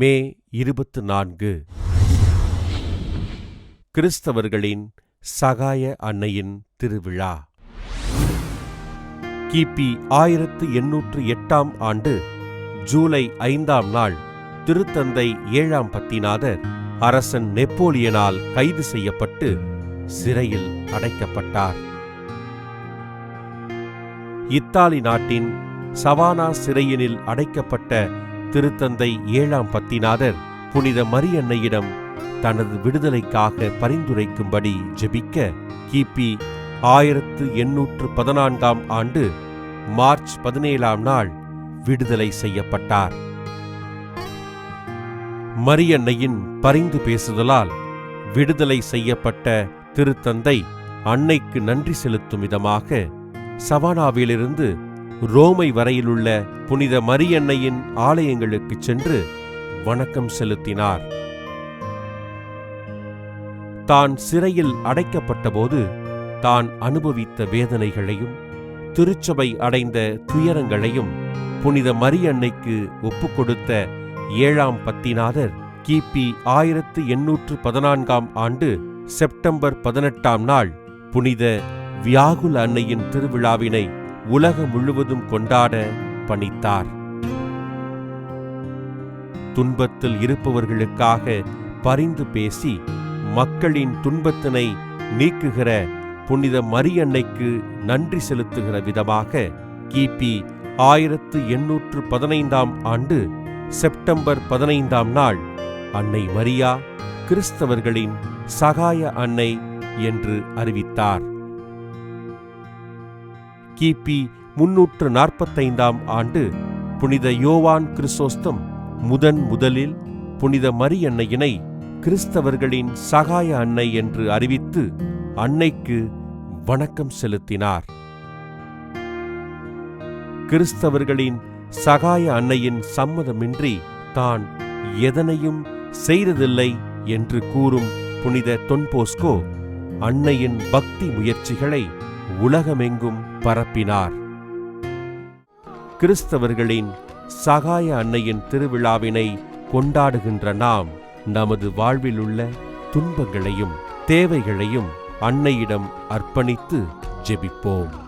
மே இருபத்து நான்கு கிறிஸ்தவர்களின் சகாய அன்னையின் திருவிழா. கிபி ஆயிரத்து எண்ணூற்று எட்டாம் ஆண்டு ஜூலை ஐந்தாம் நாள் திருத்தந்தை ஏழாம் பத்திநாதர் அரசன் நெப்போலியனால் கைது செய்யப்பட்டு சிறையில் அடைக்கப்பட்டார். இத்தாலி நாட்டின் சவானா சிறையினில் அடைக்கப்பட்ட திருத்தந்தை ஏழாம் பத்திநாதர் புனித மரியன்னையிடம் தனது விடுதலைக்காக பரிந்துரைக்கும்படி ஜெபிக்க கிபி ஆயிரத்து எண்ணூற்று பதினான்காம் ஆண்டு மார்ச் பதினேழாம் நாள் விடுதலை செய்யப்பட்டார். மரியன்னையின் பரிந்து பேசுதலால் விடுதலை செய்யப்பட்ட திருத்தந்தை அன்னைக்கு நன்றி செலுத்தும் விதமாக சவானாவிலிருந்து ரோமை வரையிலுள்ள புனித மரியன்னையின் ஆலயங்களுக்கு சென்று வணக்கம் செலுத்தினார். தான் சிறையில் அடைக்கப்பட்டபோது தான் அனுபவித்த வேதனைகளையும் திருச்சபை அடைந்த துயரங்களையும் புனித மரியன்னைக்கு ஒப்புக்கொடுத்த ஏழாம் பத்திநாதர் கிபி ஆயிரத்து எண்ணூற்று பதினான்காம் ஆண்டு செப்டம்பர் பதினெட்டாம் நாள் புனித வியாகுல அன்னையின் திருவிழாவினை உலகம் முழுவதும் கொண்டாட பணித்தார். துன்பத்தில் இருப்பவர்களுக்காக பரிந்து பேசி மக்களின் துன்பத்தினை நீக்குகிற புனித மரியன்னைக்கு நன்றி செலுத்துகிற விதமாக கிபி ஆயிரத்து எண்ணூற்று பதினைந்தாம் ஆண்டு செப்டம்பர் பதினைந்தாம் நாள் அன்னை மரியா கிறிஸ்தவர்களின் சகாய அன்னை என்று அறிவித்தார். கிபி முன்னூற்று நாற்பத்தைந்தாம் ஆண்டு புனித யோவான் கிறிசோஸ்தம் முதன் முதலில் புனித மரியன்னையினை கிறிஸ்தவர்களின் சகாய அன்னை என்று அறிவித்து அன்னைக்கு வணக்கம் செலுத்தினார். கிறிஸ்தவர்களின் சகாய அன்னையின் சம்மதமின்றி தான் எதனையும் செய்ததில்லை என்று கூறும் புனித தொன்போஸ்கோ அன்னையின் பக்தி முயற்சிகளை உலகமெங்கும் பரப்பினார். கிறிஸ்தவர்களின் சகாய அன்னையின் திருவிழாவினை கொண்டாடுகின்ற நாம் நமது வாழ்விலுள்ள துன்பங்களையும் தேவைகளையும் அன்னையிடம் அர்ப்பணித்து ஜெபிப்போம்.